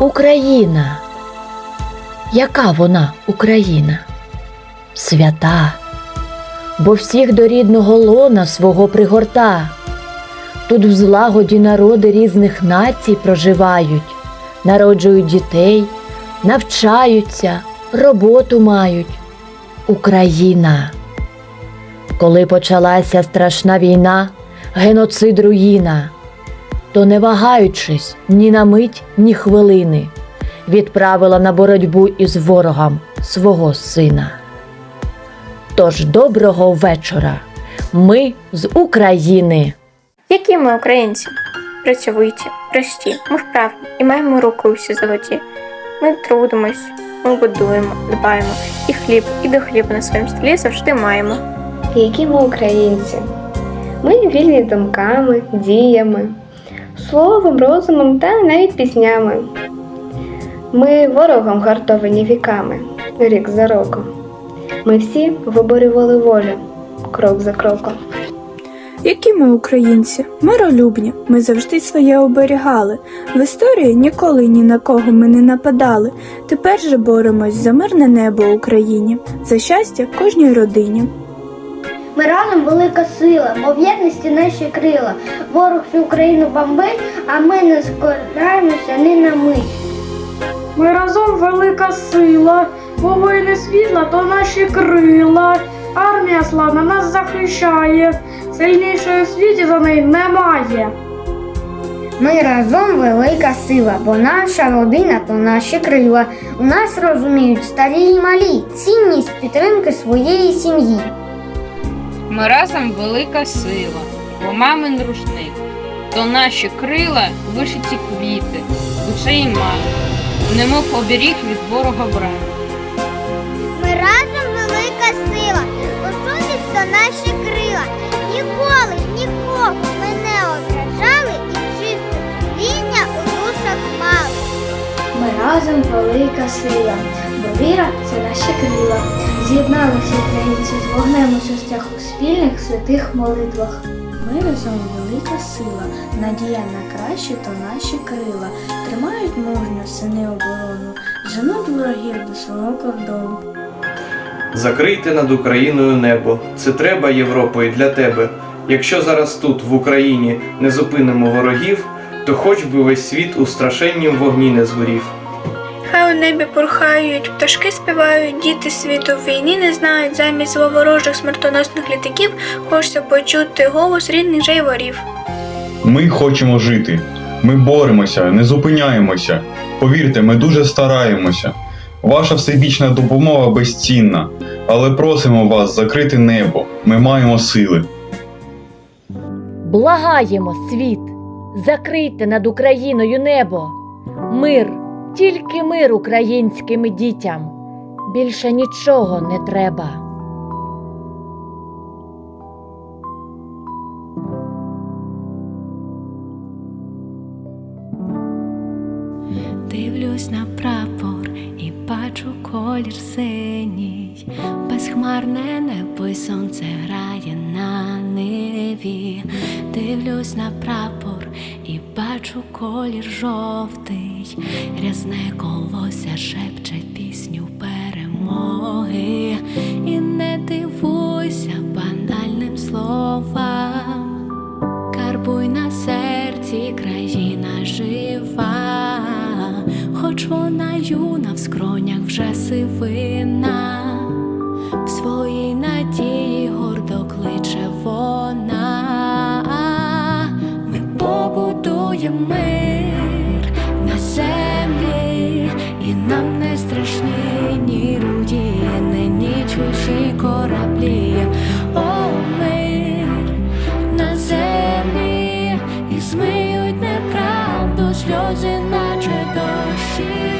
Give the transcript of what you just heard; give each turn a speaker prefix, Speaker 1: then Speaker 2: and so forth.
Speaker 1: Україна. Яка вона Україна? Свята, бо всіх до рідного лона свого пригорта. Тут в злагоді народи різних націй проживають, народжують дітей, навчаються, роботу мають. Україна. Коли почалася страшна війна, геноцид руїна, то не вагаючись ні на мить, ні хвилини, відправила на боротьбу із ворогом свого сина. Тож доброго вечора, ми з України.
Speaker 2: Які ми українці? Працьовиті, прості, ми вправні і маємо руки усі золоті. Ми трудимось, ми будуємо, дбаємо, і хліб, і до хліба на своєму столі завжди маємо.
Speaker 3: які ми українці. Ми вільні думками, діями, словом, розумом та навіть піснями. Ми ворогом гартовані віками, рік за роком. Ми всі виборювали волю, крок за кроком.
Speaker 4: Які ми українці, миролюбні, ми завжди своє оберігали. В історії ніколи ні на кого ми не нападали. Тепер же боремось за мирне небо Україні, за щастя кожній родині.
Speaker 5: Ми разом велика сила, бо в єдності наші крила. Ворог всю Україну бомбить, а ми не скораємося ні на мить.
Speaker 6: Ми разом велика сила, бо воїни світла то наші крила. Армія славна нас захищає, сильнішої у світі за неї немає.
Speaker 5: Ми разом велика сила, бо наша родина то наші крила. У нас розуміють старі і малі цінність підтримки своєї сім'ї.
Speaker 7: Ми разом велика сила, бо мамин рушник, то наші крила вишиті квіти, душеї мами, немов оберіг від ворога брати.
Speaker 8: Ми разом велика сила, бо совість то наші крила. Ніколи, нікого ми не ображали і чисте сумління у душах мали.
Speaker 3: Ми разом велика сила, бо віра це наші крила. З'єдналися українці з вогнем у серцях у спільних святих молитвах.
Speaker 9: Ми разом велика сила, надія на краще то наші крила, тримають мужньо сини оборону, женуть ворогів до свого кордону.
Speaker 10: Закрийте над Україною небо. Це треба, Європа, і для тебе. Якщо зараз тут, в Україні, не зупинимо ворогів, то хоч би весь світ у страшеннім вогні не згорів.
Speaker 4: Хай у небі порхають, пташки співають, діти світу в війні не знають. Замість ворожих смертоносних літаків хочеться почути голос рідних же й ворів.
Speaker 11: Ми хочемо жити. Ми боремося, не зупиняємося. Повірте, ми дуже стараємося. Ваша всебічна допомога безцінна, але просимо вас закрити небо. Ми маємо сили.
Speaker 1: Благаємо світ, закрийте над Україною небо. Мир, тільки мир українським дітям. Більше нічого не треба.
Speaker 9: Дивлюсь на прапор і бачу колір синій, безхмарне небо й сонце грає на ниві. Дивлюсь на прапор і бачу колір жовтий, рязне колося шепче пісню перемоги. І не дивуйся банальним словам. Карбуй на серці країна жива, хоч вона юна в скронях вже сивина, побудуємо мир на землі, і нам не страшні ні рудіни, ні чужі кораблі. О, мир на землі і змиють неправду сльози, наче дощі.